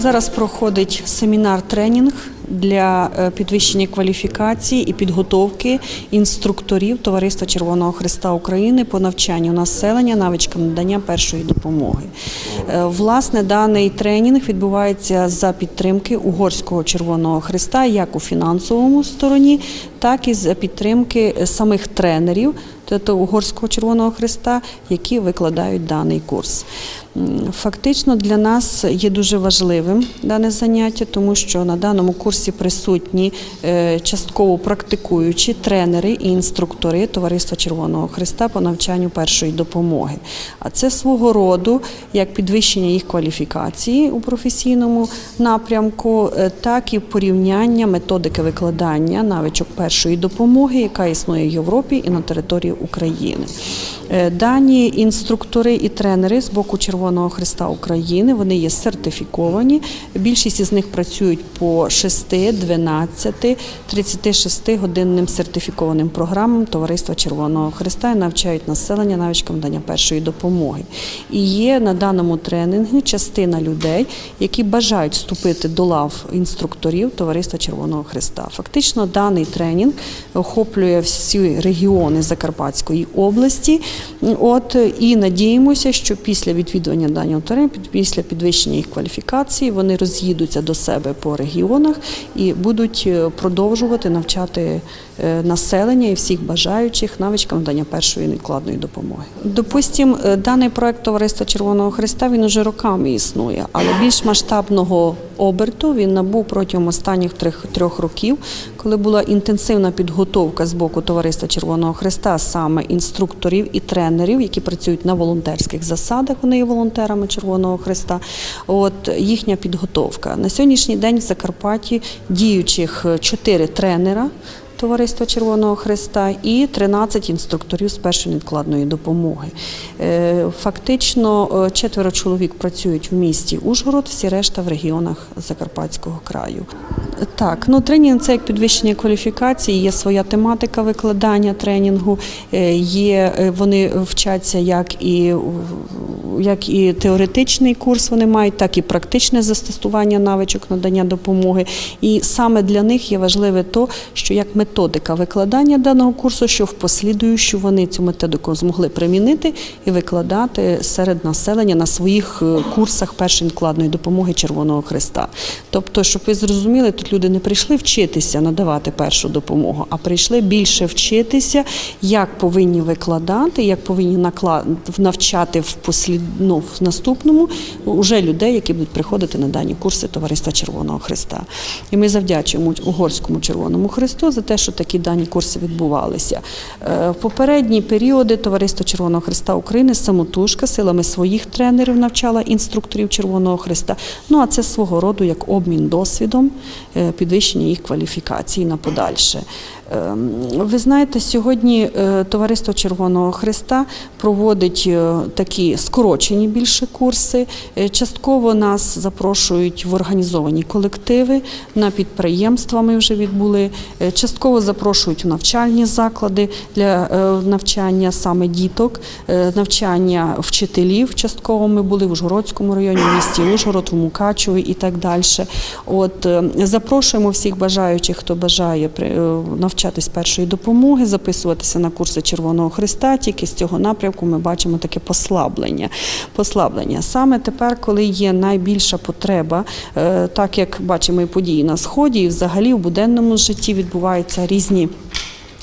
Зараз проходить семінар-тренінг для е, підвищення кваліфікації і підготовки інструкторів Товариства Червоного Христа України по навчанню населення навичкам надання першої допомоги. Е, Власне, даний тренінг відбувається за підтримки Угорського Червоного Христа як у фінансовому стороні, так і за підтримки самих тренерів тобто Угорського Червоного Христа, які викладають даний курс. Фактично для нас є дуже важливим дане заняття, тому що на даному курсі присутні е, частково практикуючі тренери і інструктори Товариства Червоного Христа по навчанню першої допомоги. А це свого роду як підвищення їх кваліфікації у професійному напрямку, е, так і порівняння методики викладання навичок першої допомоги, яка існує в Європі і на території України. Е, Дані інструктори і тренери з боку Червоного Христа України вони є сертифіковані. Більшість із них працюють по 6, 12, 36 годинним сертифікованим програмам Товариства Червоного Христа і навчають населення навичкам надання першої допомоги. І є на даному тренінгу частина людей, які бажають вступити до лав інструкторів Товариства Червоного Христа. Фактично, даний тренінг охоплює всі регіони Закарпатської області. От і надіємося, що після відвідування тренінгу, після підвищення їх кваліфікації, вони роз'їдуться до себе по регіонах і будуть е, продовжувати навчати е, населення і всіх бажаючих навичкам надання першої невкладної допомоги. Допустим, е, даний проект Товариства Червоного Христа він уже роками існує, але більш масштабного оберту він набув протягом останніх трьох років, коли була інтенсивна підготовка з боку Товариства Червоного Христа, саме інструкторів і тренерів, які працюють на волонтерських засадах. Вони є волонтерами Червоного Христа. От їхня підготовка на сьогоднішній день в Закарпатті діючих е, чотири тренера. Товариства Червоного Христа і 13 інструкторів з першої невкладної допомоги. Е, Фактично е, четверо чоловік працюють в місті Ужгород, всі решта в регіонах Закарпатського краю. Так, ну тренінг це як підвищення кваліфікації, є своя тематика викладання тренінгу, е, є вони вчаться як і як і теоретичний курс вони мають, так і практичне застосування навичок надання допомоги. І саме для них є важливе то, що як методика викладання даного курсу, що в послідуючу вони цю методику змогли примінити і викладати серед населення на своїх е, курсах першої накладної допомоги Червоного Христа. Тобто, щоб ви зрозуміли, тут люди не прийшли вчитися надавати першу допомогу, а прийшли більше вчитися, як повинні викладати, як повинні навчати в послід... ну, в наступному уже людей, які будуть приходити на дані курси Товариства Червоного Христа. І ми завдячуємо Угорському Червоному Христу за те, що такі дані курси відбувалися. Е, В попередні періоди Товариство Червоного Христа України самотужка силами своїх тренерів навчала інструкторів Червоного Христа. Ну а це свого роду як обмін досвідом, е, підвищення їх кваліфікації на подальше. Ем, Ви знаєте, сьогодні е, Товариство Червоного Христа проводить е, такі скорочені більше курси. Е, Частково нас запрошують в організовані колективи, на підприємства ми вже відбули. Частково запрошують в навчальні заклади для навчання саме діток, навчання вчителів. Частково ми були в Ужгородському районі, в місті Ужгород, в Мукачеві і так далі. От е, запрошуємо всіх бажаючих, хто бажає е, навчатись першої допомоги, записуватися на курси Червоного Христа. Тільки з цього напрямку ми бачимо таке послаблення. Послаблення саме тепер, коли є найбільша потреба, е, так як бачимо і події на сході, і взагалі в буденному житті відбуваються різні.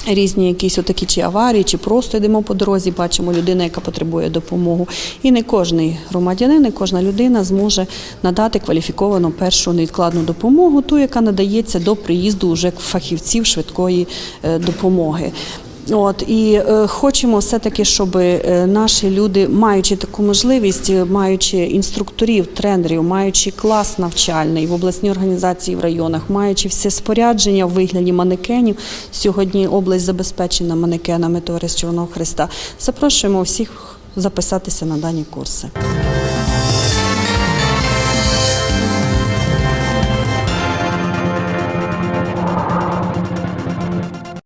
Різні якісь отакі чи аварії, чи просто йдемо по дорозі, бачимо людину, яка потребує допомогу. І не кожний громадянин, не кожна людина зможе надати кваліфіковану першу невідкладну допомогу, ту, яка надається до приїзду вже фахівців швидкої е, допомоги. От і е, хочемо все-таки, щоб е, наші люди, маючи таку можливість, е, маючи інструкторів, тренерів, маючи клас навчальний в обласній організації в районах, маючи все спорядження в вигляді манекенів, сьогодні область забезпечена манекенами Товариства Червоного Христа. Запрошуємо всіх записатися на дані курси.